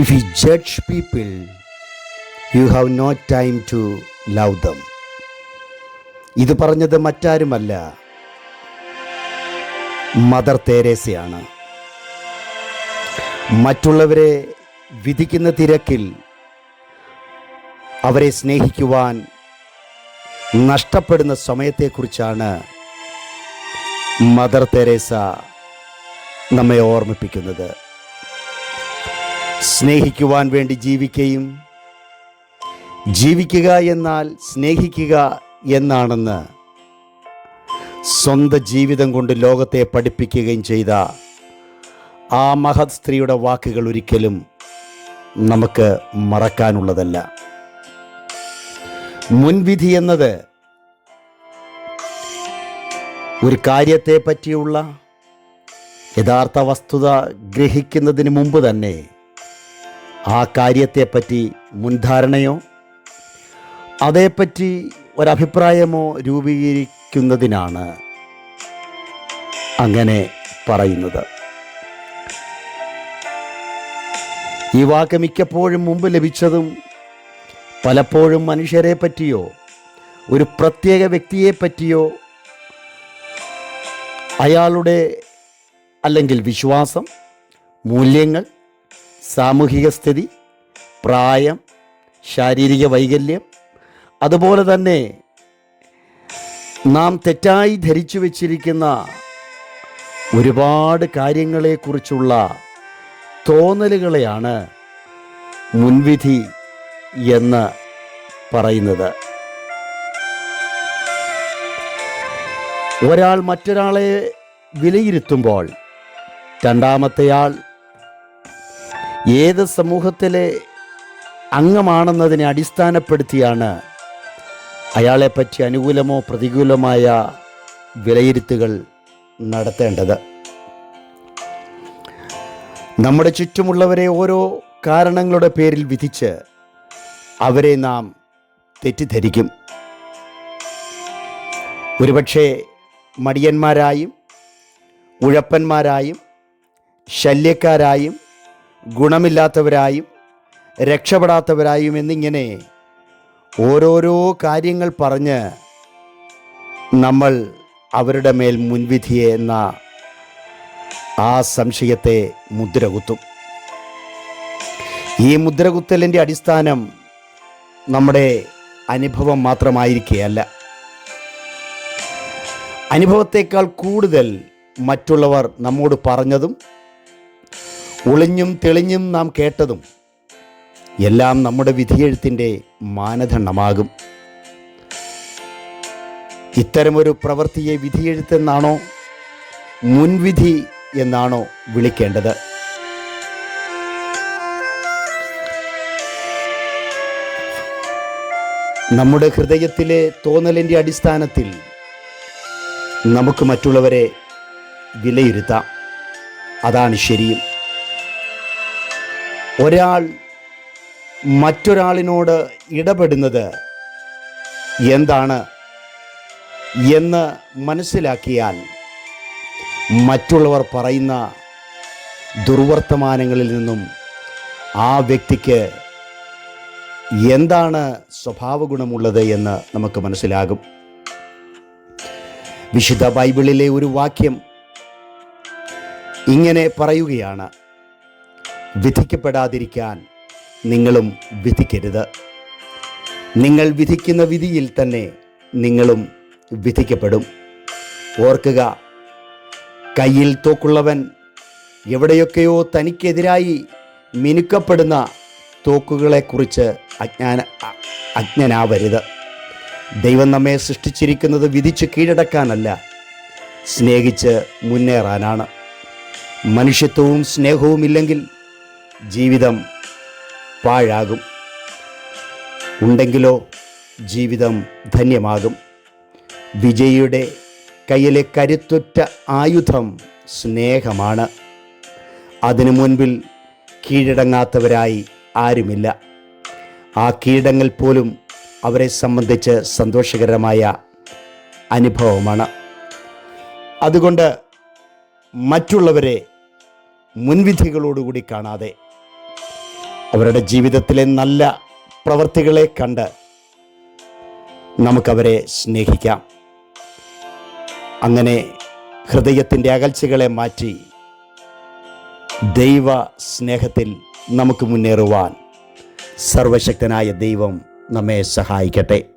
If you judge people you have no time to love them ഇത് പറഞ്ഞത് മറ്റാരുമല്ല. Mother തേരേസയാണ് മറ്റുള്ളവരെ വിധിക്കുന്ന തിരക്കിൽ അവരെ സ്നേഹിക്കുവാൻ നഷ്ടപ്പെടുന്ന സമയത്തെക്കുറിച്ചാണ് മദർ തെരേസ നമ്മെ ഓർമ്മിപ്പിക്കുന്നത്. സ്നേഹിക്കുവാൻ വേണ്ടി ജീവിക്കുകയും ജീവിക്കുക എന്നാൽ സ്നേഹിക്കുക എന്നാണെന്ന് സ്വന്തം ജീവിതം കൊണ്ട് ലോകത്തെ പഠിപ്പിക്കുകയും ചെയ്ത ആ മഹത് സ്ത്രീയുടെ വാക്കുകൾ ഒരിക്കലും നമുക്ക് മറക്കാനുള്ളതല്ല. മുൻവിധി എന്നത് ഒരു കാര്യത്തെ പറ്റിയുള്ള യഥാർത്ഥ വസ്തുത ഗ്രഹിക്കുന്നതിന് മുമ്പ് തന്നെ ആ കാര്യത്തെപ്പറ്റി മുൻധാരണയോ? അതേപ്പറ്റി ഒരഭിപ്രായമോ രൂപീകരിക്കുന്നതിനാണ് അങ്ങനെ പറയുന്നത്. ഈ വാക്ക് മിക്കപ്പോഴും മുമ്പ് ലഭിച്ചതും പലപ്പോഴും മനുഷ്യരെ പറ്റിയോ ഒരു പ്രത്യേക വ്യക്തിയെ പറ്റിയോ അയാളുടെ അല്ലെങ്കിൽ വിശ്വാസം മൂല്യങ്ങൾ സാമൂഹിക സ്ഥിതി പ്രായം ശാരീരിക വൈകല്യം അതുപോലെ തന്നെ നാം തെറ്റായി ധരിച്ചു വച്ചിരിക്കുന്ന ഒരുപാട് കാര്യങ്ങളെക്കുറിച്ചുള്ള തോന്നലുകളെയാണ് മുൻവിധി എന്ന് പറയുന്നത്. ഒരാൾ മറ്റൊരാളെ വിലയിരുത്തുമ്പോൾ രണ്ടാമത്തെയാൾ ഏത് സമൂഹത്തിലെ അംഗമാണെന്നതിനെ അടിസ്ഥാനപ്പെടുത്തിയാണ് അയാളെപ്പറ്റി അനുകൂലമോ പ്രതികൂലമായ വിലയിരുത്തുകൾ നടത്തേണ്ടത്. നമ്മുടെ ചുറ്റുമുള്ളവരെ ഓരോ കാരണങ്ങളുടെ പേരിൽ വിധിച്ച് അവരെ നാം തെറ്റിദ്ധരിക്കും. ഒരുപക്ഷെ മടിയന്മാരായും ഉഴപ്പന്മാരായും ശല്യക്കാരായും ഗുണമില്ലാത്തവരായും രക്ഷപ്പെടാത്തവരായും എന്നിങ്ങനെ ഓരോരോ കാര്യങ്ങൾ പറഞ്ഞ് നമ്മൾ അവരുടെ മേൽ മുൻവിധിയെ എന്ന ആ സംശയത്തെ മുദ്രകുത്തും. ഈ മുദ്രകുത്തലിന്റെ അടിസ്ഥാനം നമ്മുടെ അനുഭവം മാത്രമായിരിക്കുകയല്ല അനുഭവത്തേക്കാൾ കൂടുതൽ മറ്റുള്ളവർ നമ്മോട് പറഞ്ഞതും ഒളിഞ്ഞും തെളിഞ്ഞും നാം കേട്ടതും എല്ലാം നമ്മുടെ വിധിയെഴുത്തിന്റെ മാനദണ്ഡമാകും. ഇത്തരമൊരു പ്രവൃത്തിയെ വിധിയെഴുത്തെന്നാണോ മുൻവിധി എന്നാണോ വിളിക്കേണ്ടത്? നമ്മുടെ ഹൃദയത്തിലെ തോന്നലിന്റെ അടിസ്ഥാനത്തിൽ നമുക്ക് മറ്റുള്ളവരെ വിലയിരുത്താം. അതാണ് ശരിയും. ഒരാൾ മറ്റൊരാളിനോട് ഇടപെടുന്നത് എന്താണ് എന്ന് മനസ്സിലാക്കിയാൽ മറ്റുള്ളവർ പറയുന്ന ദുർവർത്തമാനങ്ങളിൽ നിന്നും ആ വ്യക്തിക്ക് എന്താണ് സ്വഭാവഗുണമുള്ളത് എന്ന് നമുക്ക് മനസ്സിലാകും. വിശുദ്ധ ബൈബിളിലെ ഒരു വാക്യം ഇങ്ങനെ പറയുകയാണ്. വിധിക്കപ്പെടാതിരിക്കാൻ നിങ്ങളും വിധിക്കരുത്. നിങ്ങൾ വിധിക്കുന്ന വിധിയിൽ തന്നെ നിങ്ങളും വിധിക്കപ്പെടും. ഓർക്കുക കയ്യിൽ തോക്കുള്ളവൻ എവിടെയൊക്കെയോ തനിക്കെതിരായി മിനുക്കപ്പെടുന്ന തോക്കുകളെക്കുറിച്ച് അജ്ഞാന അജ്ഞനാവരുത്. ദൈവം നമ്മെ സൃഷ്ടിച്ചിരിക്കുന്നത് വിധിച്ച് കീഴടക്കാനല്ല സ്നേഹിച്ച് മുന്നേറാനാണ്. മനുഷ്യത്വവും സ്നേഹവും ഇല്ലെങ്കിൽ ജീവിതം പാഴാകും. ഉണ്ടെങ്കിലോ ജീവിതം ധന്യമാകും. വിജയിയുടെ കയ്യിലെ കരുത്തുറ്റ ആയുധം സ്നേഹമാണ്. അതിനു മുൻപിൽ കീഴടങ്ങാത്തവരായി ആരുമില്ല. ആ കീഴടങ്ങൽ പോലും അവരെ സംബന്ധിച്ച് സന്തോഷകരമായ അനുഭവമാണ്. അതുകൊണ്ട് മറ്റുള്ളവരെ മുൻവിധികളോടുകൂടി കാണാതെ അവരുടെ ജീവിതത്തിലെ നല്ല പ്രവൃത്തികളെ കണ്ട് നമുക്കവരെ സ്നേഹിക്കാം. അങ്ങനെ ഹൃദയത്തിന്റെ അകൽച്ചകളെ മാറ്റി ദൈവ സ്നേഹത്തിൽ നമുക്ക് മുന്നേറുവാൻ സർവശക്തനായ ദൈവം നമ്മെ സഹായിക്കട്ടെ.